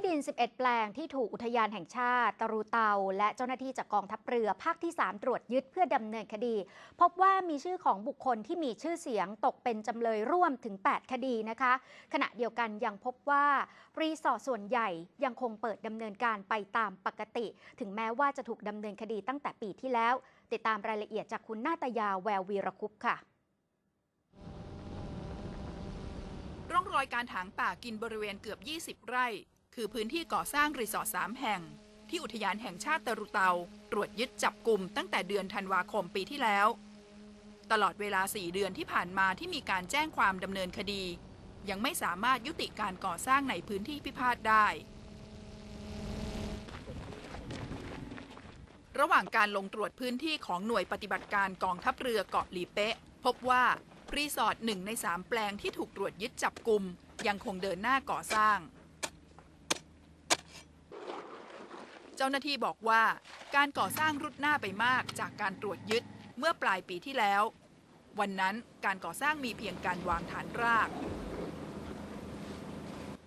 ที่ดิน 11 แปลงที่ถูกอุทยานแห่งชาติ ตรูเตา และเจ้าหน้าที่จากกองทัพเรือภาคที่ 3 ตรวจยึดเพื่อดำเนินคดี พบว่ามีชื่อของบุคคลที่มีชื่อเสียงตกเป็นจำเลยร่วมถึง 8 คดีนะคะ ขณะเดียวกันยังพบว่า รีสอร์ทส่วนใหญ่ยังคงเปิดดำเนินการไปตามปกติ ถึงแม้ว่าจะถูกดำเนินคดีตั้งแต่ปีที่แล้ว ติดตามรายละเอียดจากคุณนาตยาแวววีรคุปค่ะร่องรอยการถางป่ากินบริเวณเกือบ 20 ไร่ คือพื้นที่ก่อสร้างรีสอร์ท3แห่ง ที่อุทยานแห่งชาติตะรุเตา ตรวจยึดจับกลุ่มตั้งแต่เดือนธันวาคมปีที่แล้ว ตลอดเวลา 4 เดือนที่ผ่านมาที่มีการแจ้งความดำเนินคดี ยังไม่สามารถยุติการก่อสร้างในพื้นที่พิพาทได้ ระหว่างการลงตรวจพื้นที่ของหน่วยปฏิบัติการกองทัพเรือเกาะหลีเป๊ะ พบว่ารีสอร์ทหนึ่งในสามแปลงที่ถูกตรวจยึดจับกลุ่มยังคงเดินหน้าก่อสร้าง เจ้าหน้าที่บอกว่า การก่อสร้างรุดหน้าไปมากจากการตรวจยึดเมื่อปลายปีที่แล้ว วันนั้นการก่อสร้างมีเพียงการวางฐานราก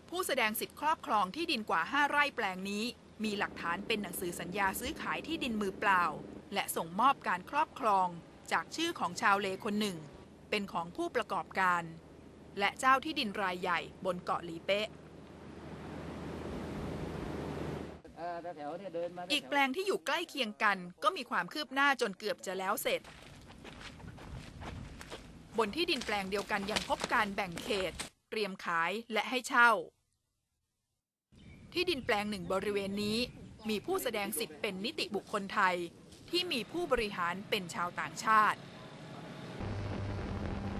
ผู้แสดงสิทธิ์ครอบครองที่ดินกว่า 5 ไร่แปลงนี้ มีหลักฐานเป็นหนังสือสัญญาซื้อขายที่ดินมือเปล่า และส่งมอบการครอบครองจากชื่อของชาวเลคนหนึ่ง เป็นของผู้ประกอบการ และเจ้าที่ดินรายใหญ่บนเกาะหลีเป๊ะ อีกแปลงที่อยู่ใกล้เคียงกัน ก็มีความคืบหน้าจนเกือบจะแล้วเสร็จ บนที่ดินแปลงเดียวกันยังพบการแบ่งเขต เตรียมขายและให้เช่า ที่ดินแปลงหนึ่งบริเวณนี้ มีผู้แสดงสิทธิ์เป็นนิติบุคคลไทย ที่มีผู้บริหารเป็นชาวต่างชาติ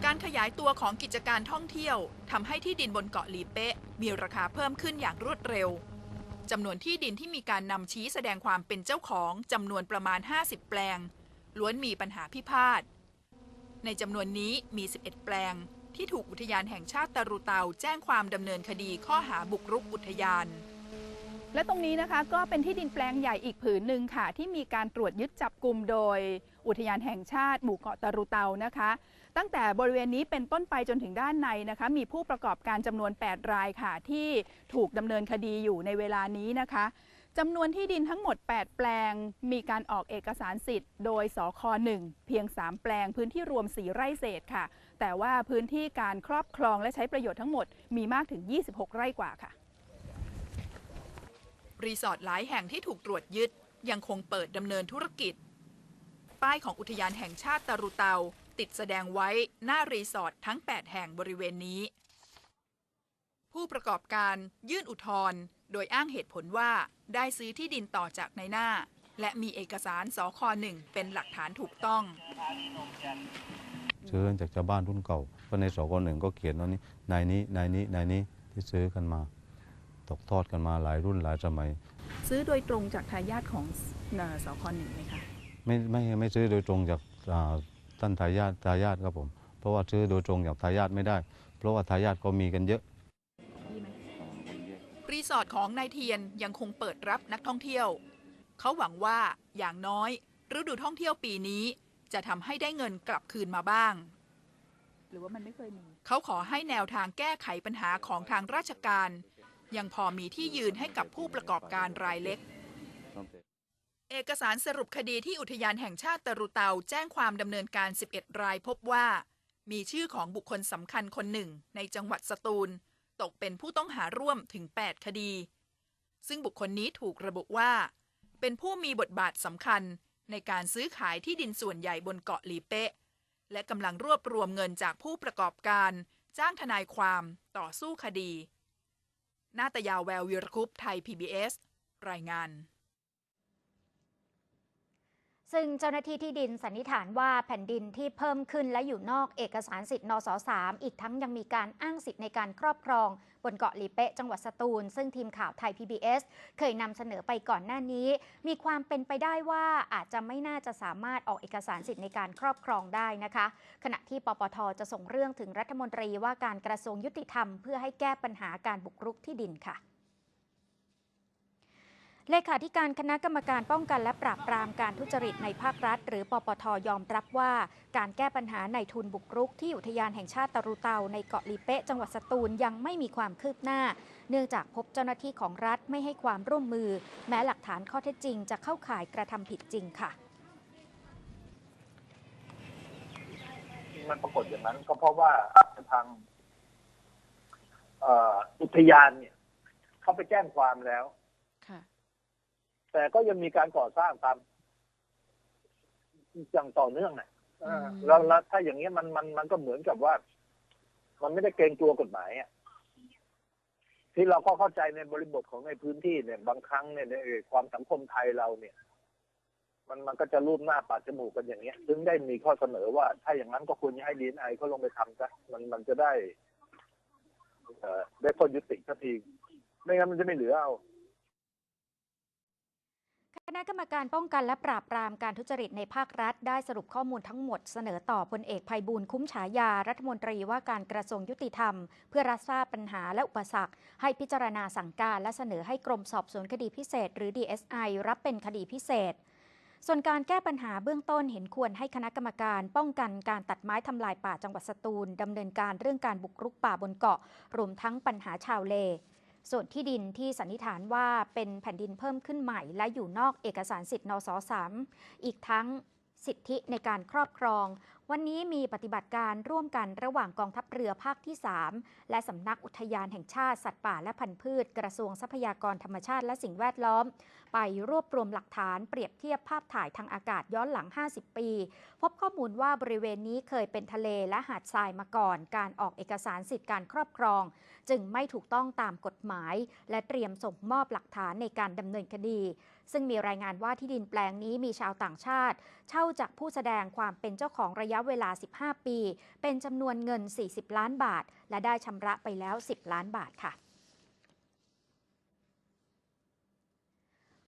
การขยายตัวของกิจการท่องเที่ยวทำให้ที่ดินบนเกาะลีเป๊ะมีราคาเพิ่มขึ้นอย่างรวดเร็ว จำนวนที่ดินที่มีการนำชี้แสดงความเป็นเจ้าของจำนวนประมาณ 50 แปลง ล้วนมีปัญหาพิพาท ในจำนวนนี้มี 11 แปลง ที่ถูกอุทยานแห่งชาติตะรูเตาแจ้งความดำเนินคดีข้อหาบุกรุกอุทยาน และตรงนี้นะคะก็เป็นที่ดินแปลงใหญ่อีกผืนหนึ่งค่ะ ที่มีการตรวจยึดจับกลุ่มโดย อุทยานแห่งชาติ หมู่เกาะตะรุเตานะคะ ตั้งแต่บริเวณนี้เป็นต้นไปจนถึงด้านในนะคะ มีผู้ประกอบการจำนวน 8 รายค่ะ ที่ถูกดำเนินคดีอยู่ในเวลานี้นะคะจำนวนที่ดินทั้งหมด 8 แปลง มีการออกเอกสารสิทธิ์ โดยสค1เพียง 3 แปลงพื้นที่รวม 4 ไร่เศษค่ะ แต่ว่าพื้นที่การครอบครองและใช้ประโยชน์ทั้งหมดมีมากถึง 26 ไร่กว่าค่ะ รีสอร์ทหลายแห่งที่ถูกตรวจยึดยังคงเปิดดำเนินธุรกิจ ป้ายของอุทยานแห่งชาติตะรุเตา ติดแสดงไว้หน้ารีสอร์ททั้ง 8 แห่งบริเวณนี้ ผู้ประกอบการยื่นอุทธรณ์โดยอ้างเหตุผลว่าได้ซื้อที่ดินต่อจากในหน้า และมีเอกสารสคหนึ่งเป็นหลักฐานถูกต้อง ซื้อจากชาวบ้านรุ่นเก่าเพราะในสกหนึ่งก็เขียนว่านี้นายนี้นายนี้นายนี้ที่ซื้อกันมา ตกทอดกันมาหลายรุ่นหลายสมัย ซื้อโดยตรงจากทายาทของสคหนึ่งไหมคะ ไม่ไม่ไม่ซื้อโดยตรงจากท่านทายาททายาทครับผม เพราะว่าซื้อโดยตรงจากทายาทไม่ได้ เพราะว่าทายาทก็มีกันเยอะ รีสอร์ทของนายเทียนยังคงเปิดรับนักท่องเที่ยว เขาหวังว่าอย่างน้อย ฤดูท่องเที่ยวปีนี้ จะทำให้ได้เงินกลับคืนมาบ้าง หรือว่ามันไม่เคยมีเขาขอให้แนวทางแก้ไขปัญหาของทางราชการ ยังพอมีที่ยืนให้กับผู้ประกอบการรายเล็ก เอกสารสรุปคดีที่อุทยานแห่งชาติตรุเตาแจ้งความดำเนินการ 11 รายพบว่า มีชื่อของบุคคลสำคัญคนหนึ่งในจังหวัดสตูล ตกเป็นผู้ต้องหาร่วมถึง 8 คดี ซึ่งบุคคลนี้ถูกระบุว่า เป็นผู้มีบทบาทสำคัญในการซื้อขายที่ดินส่วนใหญ่บนเกาะหลีเป๊ะและกำลังรวบรวมเงินจากผู้ประกอบการ จ้างทนายความต่อสู้คดี นาตยาแวววีรคุปไทย PBS รายงาน ซึ่งเจ้าหน้าที่ที่ดินสันนิษฐานว่าแผ่นดินที่เพิ่มขึ้นและอยู่นอกเอกสารสิทธิ์นส3อีกทั้งยังมีการอ้างสิทธิ์ในการครอบครอง บนเกาะลีเปะจังหวัดสตูล ซึ่งทีมข่าวไทย PBS เคยนำเสนอไปก่อนหน้านี้ มีความเป็นไปได้ว่าอาจจะไม่น่าจะสามารถออกเอกสารสิทธิ์ในการครอบครองได้นะคะ ขณะที่ปปทจะส่งเรื่องถึงรัฐมนตรีว่าการกระทรวงยุติธรรม เพื่อให้แก้ปัญหาการบุกรุกที่ดินค่ะ เลขาธิการคณะกรรมการป้องกันและปราบปรามการทุจริตในภาครัฐ หรือปปทยอมรับว่า การแก้ปัญหาในทุนบุกรุก ที่อุทยานแห่งชาติตะรุเตาในเกาะลีเป๊ะจังหวัดสตูลยังไม่มีความคืบหน้า เนื่องจากพบเจ้าหน้าที่ของรัฐไม่ให้ความร่วมมือ แม้หลักฐานข้อเท็จจริงจะเข้าข่ายกระทำผิดจริงค่ะมันปรากฏอย่างนั้นก็เพราะว่าทางอุทยานเนี่ยเขาไปแจ้งความแล้ว แต่ก็ยังมีการก่อสร้างตามอย่างต่อเนื่องนะเอออืมแล้วแล้วถ้าอย่างเงี้ยมันมันมันก็เหมือนกับว่า มันไม่ได้เกรงกลัวกฎหมายอะที่เราก็เข้าใจในบริบทของในพื้นที่เนี่ย บางครั้งเนี่ยในความสังคมไทยเราเนี่ย มันมันก็จะรูปหน้าปาดจมูกกันอย่างเงี้ยถึงได้มีข้อเสนอว่า ถ้าอย่างนั้นก็ควรจะให้ดีไอเขาลงไปทำซะมันมันจะได้ เอ่อได้ข้อยุติสักทีไม่งั้นมันจะไม่เหลือเอาค ณะกรรมการป้องกันและปราบปรามการทุจริตในภาครัฐ ได้สรุปข้อมูลทั้งหมดเสนอต่อพลเอกภัยบูลย์คุ้มฉายารัฐมนตรีว่าการกระทรวงยุติธรรม เพื่อรับทราบปัญหาและอุปสรรค ให้พิจารณาสั่งการและเสนอให้กรมสอบสวนคดีพิเศษ หรือ DSI รับเป็นคดีพิเศษ ส่วนการแก้ปัญหาเบื้องต้นเห็นควรให้คณะกรรมการป้องกันการตัดไม้ทำลายป่าจังหวัดสตูลดำเนินการเรื่องการบุกรุกป่าบนเกาะรวมทั้งปัญหาชาวเล ส่วนที่ดินที่สันนิษฐานว่าเป็นแผ่นดินเพิ่มขึ้นใหม่ และอยู่นอกเอกสารสิทธิ์นสสามอีกทั้งสิทธิในการครอบครอง วันนี้มีปฏิบัติการร่วมกันระหว่างกองทัพเรือภาคที่ 3 และสำนักอุทยานแห่งชาติสัตว์ป่าและพันธุ์พืช กระทรวงทรัพยากรธรรมชาติและสิ่งแวดล้อม ไปรวบรวมหลักฐานเปรียบเทียบภาพถ่ายทางอากาศย้อนหลัง 50 ปี พบข้อมูลว่าบริเวณนี้เคยเป็นทะเลและหาดทรายมาก่อน การออกเอกสารสิทธิการครอบครอง จึงไม่ถูกต้องตามกฎหมาย และเตรียมส่งมอบหลักฐานในการดำเนินคดีซึ่งมีรายงานว่าที่ดินแปลงนี้มีชาวต่างชาติ เช่าจากผู้แสดงความเป็นเจ้าของระยะเวลา 15 ปี เป็นจำนวนเงิน 40 ล้านบาท และได้ชำระไปแล้ว 10 ล้านบาทค่ะ